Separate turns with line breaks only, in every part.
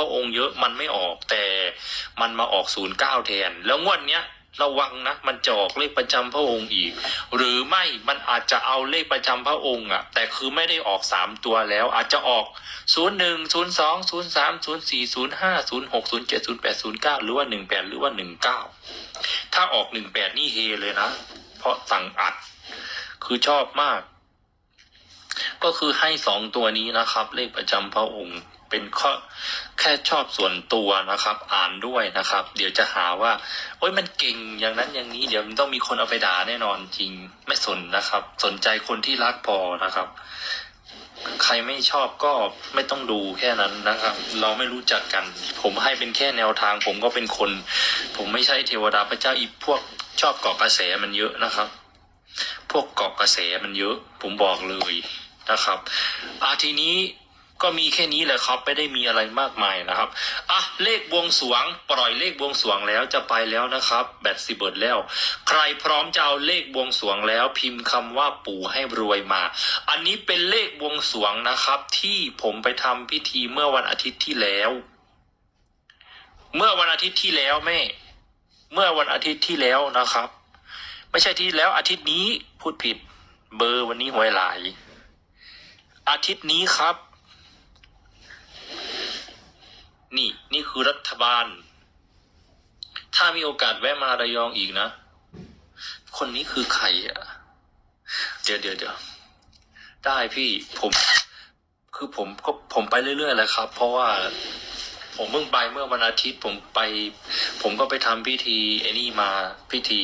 ระองค์เยอะมันไม่ออกแต่มันมาออกศูนย์เก้าแทน แล้วงวดเนี้ยระวังนะ มันจะออกเลขประจำพระองค์อีก หรือไม่มันอาจจะเอาเลขประจำพระองค์อะแต่คือไม่ได้ออกสามตัวแล้ว อาจจะออกศูนย์หนึ่งศูนย์สองศูนย์สามศูนย์สี่ศูนย์ห้าศูนย์หกศูนย์เจ็ดศูนย์แปดศูนย์เก้าหรือว่าหนึ่งแปดหรือว่าหนึ่งเก้าถ้าออกหนึ่งแปดนี่เฮเลยนะ เพราะสั่งอัด คือชอบมาก ก็คือให้สองตัวนี้นะครับ เลขประจำพระองค์ เป็นข้อแค่ชอบส่วนตัวนะครับ อ่านด้วยนะครับ เดี๋ยวจะหาว่าโอ้ยมันเก่งอย่างนั้นอย่างนี้ เดี๋ยวมันต้องมีคนเอาไปด่าแน่นอนจริง ไม่สนนะครับ สนใจคนที่รักพอนะครับ ใครไม่ชอบก็ไม่ต้องดูแค่นั้นนะครับ เราไม่รู้จักกัน ผมให้เป็นแค่แนวทาง ผมก็เป็นคน ผมไม่ใช่เทวดาพระเจ้าอีพวกชอบเกาะกระแสมันเยอะนะครับ พวกเกาะกระแสมันเยอะ ผมบอกเลยนะครับอาทีนี้ ก็มีแค่นี้แหละครับ ไม่ได้มีอะไรมากมายนะครับอะเลขบวงสวง ปล่อยเลขบวงสวงแล้วจะไปแล้วนะครับ แบตสิเบิร์ดแล้ว ใครพร้อมจะเอาเลขบวงสวงแล้วพิมพ์คำว่าปู่ให้รวยมา อันนี้เป็นเลขบวงสวงนะครับ ที่ผมไปทำพิธีเมื่อวันอาทิตย์ที่แล้ว เมื่อวันอาทิตย์ที่แล้วแม่ เมื่อวันอาทิตย์ที่แล้วนะครับ ไม่ใช่ที่แล้วอาทิตย์นี้พูดผิด เบอร์วันนี้หวยหลาย อาทิตย์นี้ครับ นี่ นี่คือรัฐบาล ถ้ามีโอกาสแวะมาระยองอีกนะ คนนี้คือใครอะ เดี๋ยวเดี๋ยวเดี๋ยวได้พี่ผม คือผมก็ผมไปเรื่อยๆแหละครับ เพราะว่าผมเพิ่งไปเมื่อวันอาทิตย์ผมไป ผมก็ไปทำพิธีไอ้นี่มาพิธี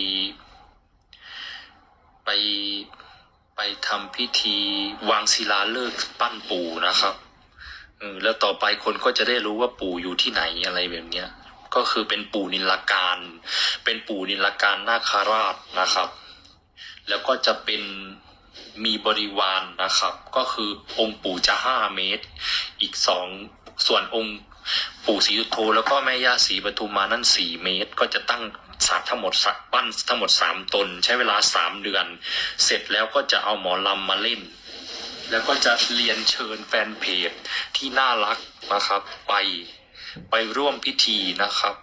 ไปไปทำพิธีวางศิลาฤกษ์ปั้นปู่นะครับ เออแล้วต่อไปคนก็จะได้รู้ว่าปู่อยู่ที่ไหนอะไรแบบเนี้ย ก็คือเป็นปู่นิลการ เป็นปู่นิลการนาคาราชนะครับ แล้วก็จะเป็นมีบริวารนะครับ ก็คือองค์ปู่จะห้าเมตร อีกสองส่วนองค์ปู่ศรีสุโธแล้วก็แม่ย่าศรีปทุมมานั่นสี่เมตร ก็จะตั้งสักทั้งหมดสักปั้นทั้งหมดสามตน ใช้เวลาสามเดือน เสร็จแล้วก็จะเอาหมอลำมาเล่น แล้วก็จะเรียนเชิญแฟนเพจ ที่น่ารักนะครับ ไปไปร่วมพิธีนะครับ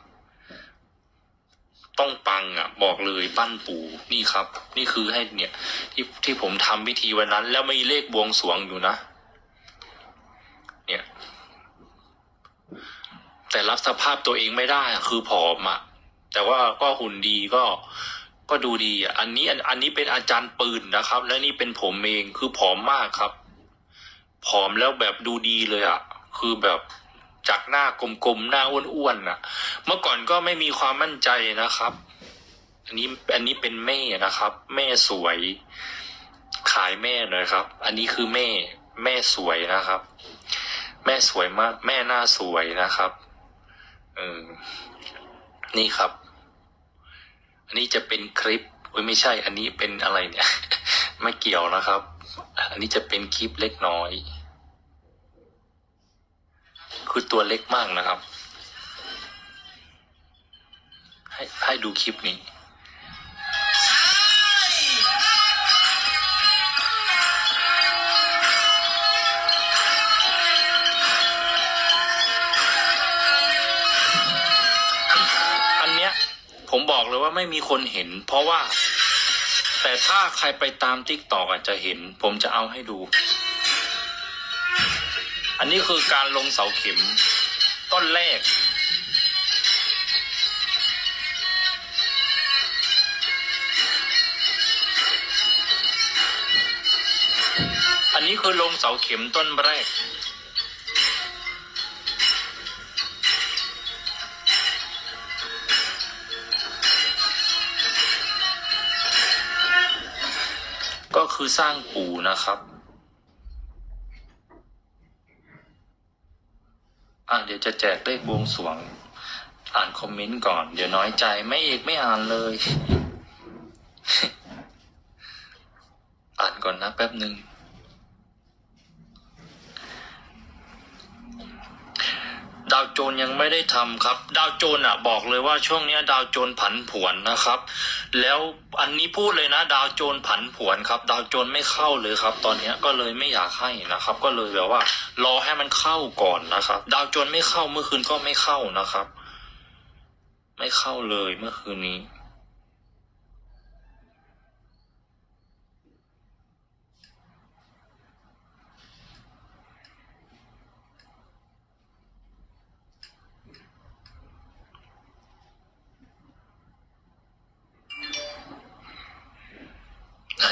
ต้องปังอะ บอกเลยปั้นปู่นี่ครับ นี่คือให้เนี่ย ที่ที่ผมทำพิธีวันนั้น แล้วมีเลขบวงสวงอยู่นะ เนี่ย แต่รับสภาพตัวเองไม่ได้คือผอมอะ แต่ว่าก็หุ่นดีก็ก็ดูดีอะอันนี้อันอันนี้เป็นอาจารย์ปืนนะครับ และนี่เป็นผมเองคือผอมมากครับ ผอมแล้วแบบดูดีเลยอะคือแบบจากหน้ากลมๆหน้าอ้วนๆน่ะ เมื่อก่อนก็ไม่มีความมั่นใจนะครับ อันนี้อันนี้เป็นแม่นะครับ แม่สวย ขายแม่หน่อยครับ อันนี้คือแม่ แม่สวยนะครับ แม่สวยมาก แม่หน้าสวยนะครับเออนี่ครับ อันนี้จะเป็นคลิปโอ้ยไม่ใช่ อันนี้เป็นอะไรเนี่ย ไม่เกี่ยวนะครับ อันนี้จะเป็นคลิปเล็กน้อย คือตัวเล็กมากนะครับ ให้ให้ดูคลิปนี้อันเนี้ยผมบอกเลยว่าไม่มีคนเห็น เพราะว่า แต่ถ้าใครไปตามทิกตอกอาจจะเห็น ผมจะเอาให้ดู อันนี้คือการลงเสาเข็มต้นแรก อันนี้คือลงเสาเข็มต้นแรก ก็คือสร้างปู่นะครับ อะเดี๋ยว จะแจกเลขบวงสวง อ่านคอมเมนต์ก่อน เดี๋ยวน้อยใจไม่เอกไม่อ่านเลย อ่านก่อนนะแป๊บหนึ่ง ดาวโจนยังไม่ได้ทำครับ ดาวโจนอะบอกเลยว่าช่วงนี้ดาวโจนผันผวนนะครับ แล้วอันนี้พูดเลยนะ ดาวโจนผันผวนครับ ดาวโจนไม่เข้าเลยครับ ตอนนี้ก็เลยไม่อยากให้นะครับ ก็เลยแบบว่า รอให้มันเข้าก่อนนะครับ ดาวโจนไม่เข้าเมื่อคืนก็ไม่เข้านะครับ ไม่เข้าเลยเมื่อคืนนี้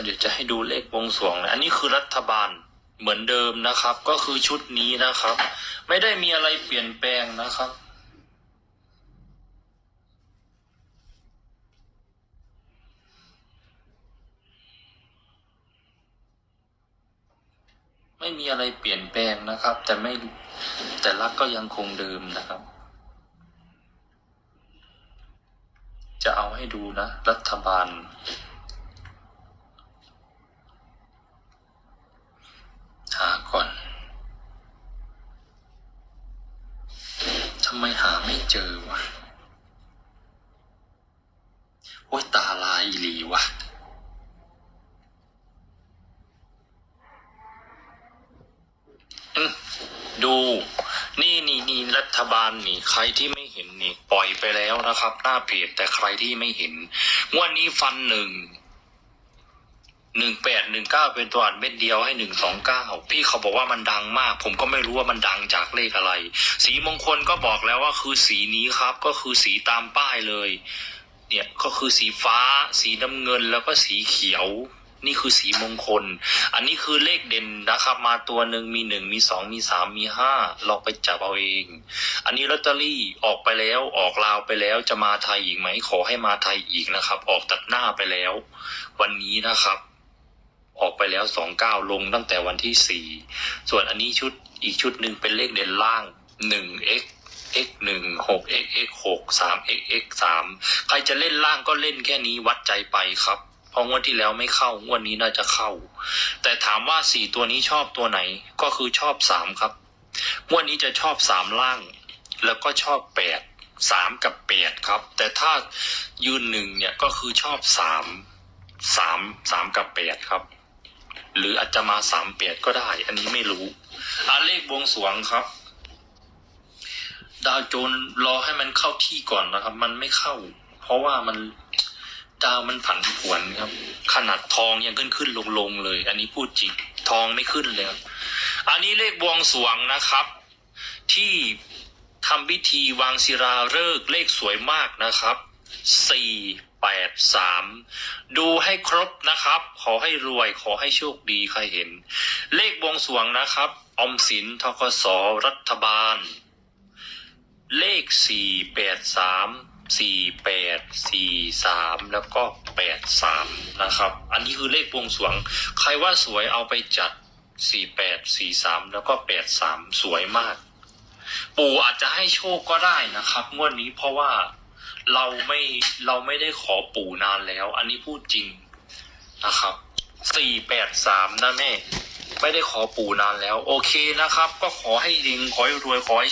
เดี๋ยวจะให้ดูเลขวงสวงนะอันนี้คือรัฐบาลเหมือนเดิมนะครับ ก็คือชุดนี้นะครับ ไม่ได้มีอะไรเปลี่ยนแปลงนะครับไม่มีอะไรเปลี่ยนแปลงนะครับ แต่ไม่แต่ลักก็ยังคงเดิมนะครับ จะเอาให้ดูนะ รัฐบาล หาก่อน ทำไมหาไม่ เจอวะโอ้ตาลายอีหลีวะอืมดู นี่นี่นี่รัฐบาลนี่ ใครที่ไม่เห็นนี่ ปล่อยไปแล้วนะครับ หน้าเพจแต่ใครที่ไม่เห็น วันนี้ฟันหนึ่ง หนึ่งแปดหนึ่งเก้าเป็นตัวอ่านเม็ดเดียวให้หนึ่งสองเก้าพี่เขาบอกว่ามันดังมาก ผมก็ไม่รู้ว่ามันดังจากเลขอะไร สีมงคลก็บอกแล้วว่าคือสีนี้ครับ ก็คือสีตามป้ายเลย เนี่ยก็คือสีฟ้า สีน้ำเงินแล้วก็สีเขียว นี่คือสีมงคล อันนี้คือเลขเด่นนะครับ มาตัวหนึ่งมีหนึ่งมีสองมีสามมีห้าลองไปจับเอาเอง อันนี้ลอตเตอรี่ออกไปแล้วออกลาวไปแล้วจะมาไทยอีกไหมขอให้มาไทยอีกนะครับ ออกตัดหน้าไปแล้ว วันนี้นะครับ ออกไปแล้วสองเก้าลงตั้งแต่วันที่สี่ส่วนอันนี้ชุดอีกชุดหนึ่งเป็นเลขเด่นล่างหนึ่ง x x หนึ่งหก x x หกสาม x x สามใครจะเล่นล่างก็เล่นแค่นี้วัดใจไปครับเพราะงวดที่แล้วไม่เข้างวดนี้น่าจะเข้า แต่ถามว่าสี่ตัวนี้ชอบตัวไหนก็คือชอบสามครับงวดนี้จะชอบสามล่าง แล้วก็ชอบแปดสามกับแปดครับ แต่ถ้ายืนหนึ่งเนี่ยก็คือชอบสามสามสามกับแปดครับ หรืออาจจะมาสามแปดก็ได้ อันนี้ไม่รู้อาเลขบวงสวงครับ ดาวโจนรอให้มันเข้าที่ก่อนนะครับ มันไม่เข้า เพราะว่ามันดาวมันผันผวนครับ ขนาดทองยังขึ้นขึ้นลงลงเลย อันนี้พูดจริงทองไม่ขึ้นเลยครับอันนี้เลขบวงสวงนะครับ ที่ทำพิธีวางศิลาฤกษ์เลขสวยมากนะครับสี่ แปดสามดูให้ครบนะครับ ขอให้รวยขอให้โชคดีใครเห็น เลขบวงสวงนะครับ อมสินทกสรัฐบาล เลขสี่แปดสามสี่แปดสี่สามแล้วก็แปดสามนะครับ อันนี้คือเลขบวงสวง ใครว่าสวยเอาไปจัดสี่แปดสี่สามแล้วก็แปดสามสวยมาก ปู่อาจจะให้โชคก็ได้นะครับ งวดนี้เพราะว่า เราไม่เราไม่ได้ขอปู่นานแล้ว อันนี้พูดจริงนะครับสี่แปดสามนะแม่ ไม่ได้ขอปู่นานแล้ว โอเคนะครับ ก็ขอให้ดิงขอให้รวยขอให้